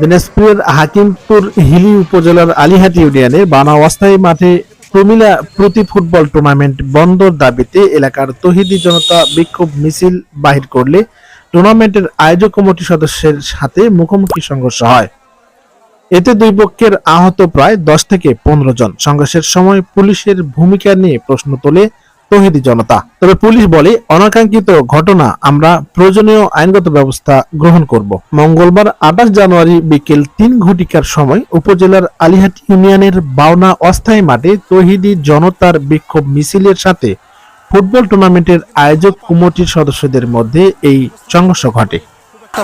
দিনাজপুরের হাকিমপুর হিলি উপজেলার আলিহাটি ইউনিয়নে বানা অস্থায়ী মাঠে প্রমিলা প্রতি ফুটবল টুর্নামেন্ট বন্ধর দাবিতে এলাকার তহিদি জনতা বিক্ষোভ মিছিল বাহির করলে টুর্নামেন্টের আয়োজক কমিটি সদস্যের সাথে মুখোমুখি সংঘর্ষ হয়। এতে দুই পক্ষের আহত প্রায় দশ থেকে পনেরো জন। সংঘর্ষের সময় পুলিশের ভূমিকা নিয়ে প্রশ্ন তোলে তহিদি জনতা। তবে পুলিশ বলে, অনাকাঙ্ক্ষিত ঘটনা আমরা প্রয়োজনীয় আইনগত ব্যবস্থা গ্রহণ করব। মঙ্গলবার আঠাশ জানুয়ারি বিকেল তিন ঘটিকার সময় উপজেলার আলিহাটি ইউনিয়নের বাউনা অস্থায়ী মাঠে তহিদি জনতার বিক্ষোভ মিছিলের সাথে ফুটবল টুর্নামেন্টের আয়োজক কমিটির সদস্যদের মধ্যে এই সংঘর্ষ ঘটে।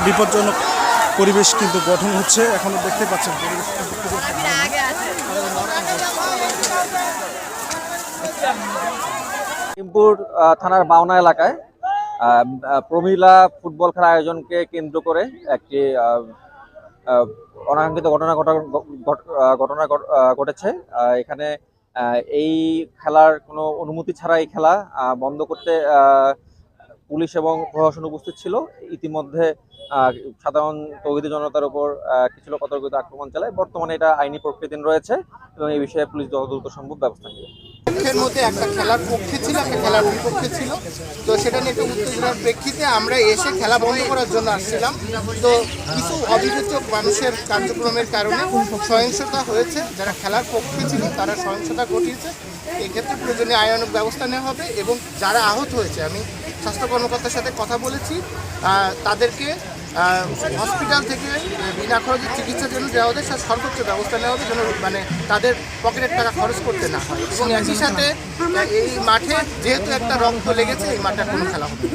বিপজ্জনক পরিবেশ কিন্তু গঠন হচ্ছে। এখনও দেখতে পাচ্ছেন পরিবেশ আহ, থানার বাউনা এলাকায় প্রমিলা ফুটবল খেলা আয়োজনকে কেন্দ্র করে একটি অনাকাঙ্ক্ষিত ঘটনা ঘটা- ঘট- ঘটনা ঘটেছে। এখানে এই খেলার কোনো অনুমতি ছাড়া এই খেলা বন্ধ করতে পুলিশ এবং প্রশাসন উপস্থিত ছিল। ইতিমধ্যে সাধারণ তৌহিদি জনতার উপর কিছু লোক আক্রমণ চালায়। বর্তমানে এটা আইনি প্রক্রিয়াধীন রয়েছে এবং এই বিষয়ে পুলিশ যত দ্রুত সম্ভব ব্যবস্থা নেবে। পক্ষের মধ্যে একটা খেলার পক্ষে ছিল, একটা খেলার বিপক্ষে ছিল। তো সেটা নিয়ে একটা উত্তেজনার প্রেক্ষিতে আমরা এসে খেলা বন্ধ করার জন্য আসছিলাম। তো কিছু অবিবেচক মানুষের কার্যক্রমের কারণে সহিংসতা হয়েছে। যারা খেলার পক্ষে ছিল, তারা সহিংসতা ঘটিয়েছে। এক্ষেত্রে প্রয়োজনীয় আইনানুক ব্যবস্থা নেওয়া হবে এবং যারা আহত হয়েছে, আমি স্বাস্থ্য কর্মকর্তার সাথে কথা বলেছি তাদেরকে হসপিটাল থেকে বিনা খরচে চিকিৎসার জন্য দেওয়া হবে তার সর্বোচ্চ ব্যবস্থা নেওয়া হবে যেন মানে তাদের পকেটের টাকা খরচ করতে না হয় এবং একই সাথে এই মাঠে যেহেতু একটা রক্ত লেগেছে এই মাঠটা কোনো খেলা হবে।